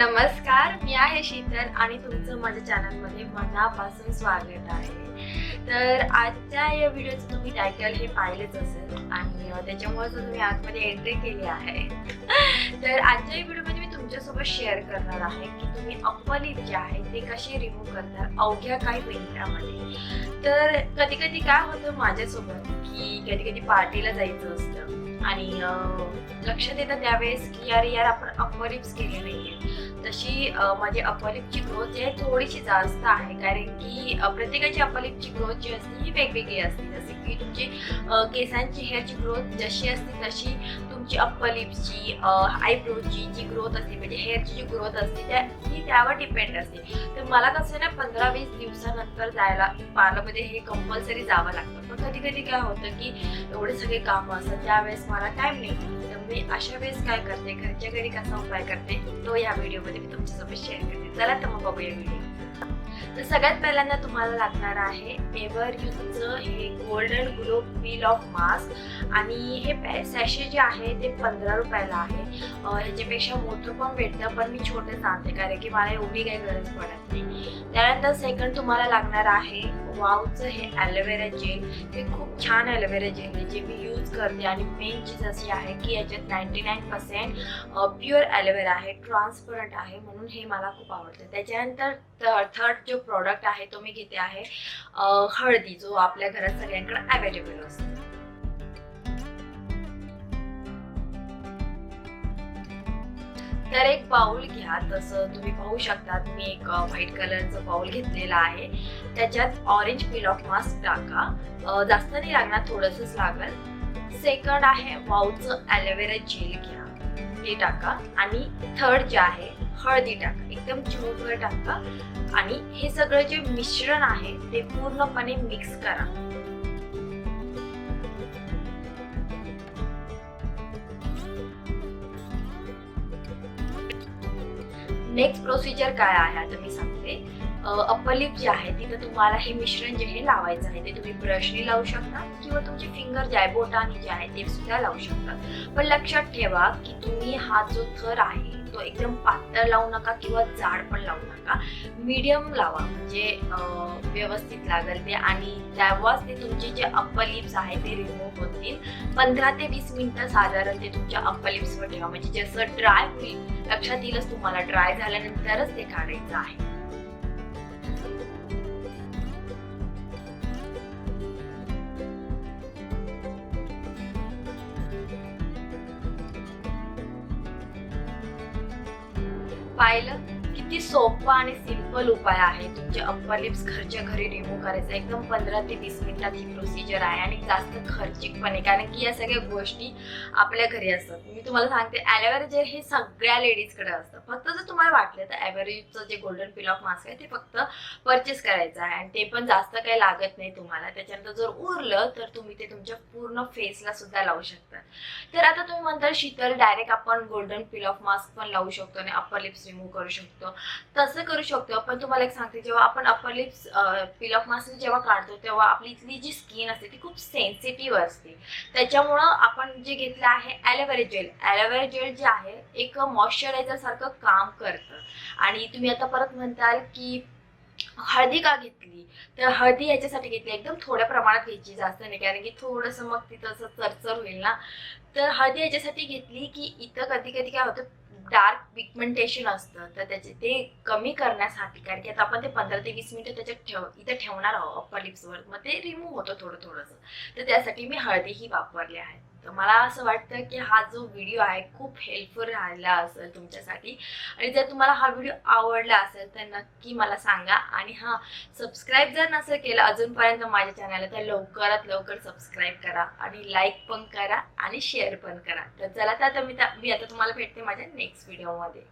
नमस्कार मी आहे शीतल आणि तुमचं माझ्या चॅनलमध्ये मनापासून स्वागत आहे. तर आजच्या या व्हिडिओचं तुम्ही टायटल हे पाहिलेच असेल आणि त्याच्यामुळे तुम्ही आतमध्ये एंट्री केली आहे. तर आजच्या या व्हिडिओमध्ये मी तुमच्यासोबत शेअर करणार आहे की तुम्ही अप्पर जे आहे ते कसे रिमूव्ह करणार अवघ्या काही मिनिटामध्ये. तर कधी कधी काय होतं माझ्यासोबत की कधी कधी पार्टीला जायचं असतं. आणि लक्ष देतात त्यावेळेस की यार यार आपण अपरिप्स केले नाहीये. तशी माझी अपलिपची ग्रोथ जी आहे थोडीशी जास्त आहे. कारण की प्रत्येकाची अपलिपची ग्रोथ जी असते ही वेगवेगळी असते. जसे की तुमची केसांची हेअरची ग्रोथ जशी असते तशी तुमची अप्पर लिप्सची आयब्रोची जी ग्रोथ असते म्हणजे हेअरची जी ग्रोथ असते त्या ही त्यावर डिपेंड असते. तर मला कसं ना पंधरा वीस दिवसानंतर जायला पार्लरमध्ये हे कंपल्सरी जावं लागतं. पण कधी कधी काय होतं की एवढे सगळे कामं असतात त्यावेळेस मला टाईम नाही तर मी अशा वेळेस काय करते घरच्या घरी कसा उपाय करते तो या व्हिडिओमध्ये मी तुमच्यासोबत शेअर करते. चला तर मग बघूया व्हिडिओ तर सगळ्यात पहिल्यांदा तुम्हाला लागणार आहे एव्हर यूजचं हे golden glow peel off mask. आणि हे सॅशे जे आहे ते पंधरा रुपयाला आहे. ह्याच्यापेक्षा मोठं पण भेटतं पण मी छोटं सांगते कारण की मला एवढी काही गरज पडत नाही. त्यानंतर सेकंड तुम्हाला लागणार आहे वावचं हे ॲलोवेरा जेल हे खूप छान ॲलोवेरा जेल आहे जे मी यूज करते. आणि मेन चीज अशी आहे की याच्यात ninety nine percent pure aloe vera आहे ट्रान्सपरंट आहे म्हणून हे मला खूप आवडतं. त्याच्यानंतर थर्ड जो प्रॉडक्ट आहे तो मी घेते आहे हळदी जो आपल्या घरात सगळ्यांकडे अवेलेबल असतो. तर एक बाउल घ्या तसं तुम्ही पाहू शकता मी एक व्हाईट कलरचं बाउल घेतलेला आहे. त्याच्यात ऑरेंज पील ऑफ मास्क टाका जास्त नाही लागणार थोडंसंच लागल. सेकंड आहे वाऊचं ॲलोवेरा जेल घ्या. ते टाका आणि थर्ड जे आहे हळदी टाका. एकदम चिमूटभर टाका. आणि हे सगळं जे मिश्रण आहे ते पूर्णपणे मिक्स करा. नेक्स्ट प्रोसिजर काय आहे आता मी सांगते. अप्पलिप जे आहे तिथं तुम्हाला हे मिश्रण जे आहे लावायचं आहे ते तुम्ही ब्रशने लावू शकता किंवा तुमचे फिंगर जे आहे बोटाने जे आहे ते सुद्धा लावू शकता. पण लक्षात ठेवा की तुम्ही हा जो थर आहे तो एकदम पातळ लावू नका किंवा जाड पण लावू नका. मीडियम लावा म्हणजे व्यवस्थित लागेल ते आणि तेव्हाच ते तुमचे जे अप्पर लिप्स आहे ते रिमूव्ह होतील. पंधरा ते वीस मिनिटं साधारण ते तुमच्या अप्पर लिप्सवर ठेवा म्हणजे जसं ड्राय होईल लक्षात येईलच तुम्हाला. ड्राय झाल्यानंतरच ते काढायचं आहे. पाहिलं किती सोपा आणि सिंपल उपाय आहे. तुमचे अप्पर लिप्स घरच्या घरी रिमूव्ह करायचा. एकदम पंधरा ते वीस मिनिटात ही प्रोसिजर आहे आणि जास्त खर्चिक पण आहे. कारण की या सगळ्या गोष्टी आपल्या घरी असतात. मी तुम्हाला सांगते ॲलोवेरा जेल हे सगळ्या लेडीजकडे असतं. फक्त जर तुम्हाला वाटलं तर ॲव्हरेजचं जे गोल्डन पिल ऑफ मास्क आहे ते फक्त परचेस करायचं आहे. आणि ते पण जास्त काही लागत नाही तुम्हाला. त्याच्यानंतर जर उरलं तर तुम्ही ते तुमच्या पूर्ण फेसला सुद्धा लावू शकता. तर आता तुम्ही म्हणता शीतल डायरेक्ट आपण गोल्डन पिल ऑफ मास्क पण लावू शकतो आणि अप्पर लिप्स रिमूव्ह करू शकतो. तसं करू शकतो. आपण तुम्हाला एक सांगते जेव्हा आपण upper lips peel off mask जेव्हा काढतो तेव्हा आपली इथली जी स्किन असते ती खूप सेन्सिटिव्ह असते. त्याच्यामुळं आपण जे घेतलं आहे ॲलोवेरा जेल ॲलोवेरा जेल जे आहे एक मॉइश्चरायझर सारखं काम करतं. आणि तुम्ही आता परत म्हणताल की हळदी का घेतली? तर हळदी याच्यासाठी घेतली. एकदम थोड्या प्रमाणात घ्यायची जास्त नाही. कारण की थोडंसं मग तिथं असं चरचर होईल ना. तर हळदी याच्यासाठी घेतली की इथं कधी कधी काय होतं डार्क पिगमेंटेशन असतं तर त्याचे ते कमी करण्यासाठी कारण की आता आपण ते पंधरा ते वीस मिनिटं त्याच्यात ठेव इथे ठेवणार आहोत अप्पर लिप्सवर मग ते रिमूव्ह होतं थोडं थोडंसं. तर त्यासाठी मी हळदीही वापरली आहे. तर मला असं वाटतं की हा जो व्हिडिओ आहे खूप हेल्पफुल राहिला असेल तुमच्यासाठी. आणि जर तुम्हाला हा व्हिडिओ आवडला असेल तर नक्की मला सांगा. आणि हां सबस्क्राईब जर नसेल केलं अजूनपर्यंत माझ्या चॅनलला तर लवकरात लवकर सबस्क्राईब करा. आणि लाईक पण करा आणि शेअर पण करा. तर चला तर मी मी आता तुम्हाला भेटते माझ्या नेक्स्ट व्हिडिओमध्ये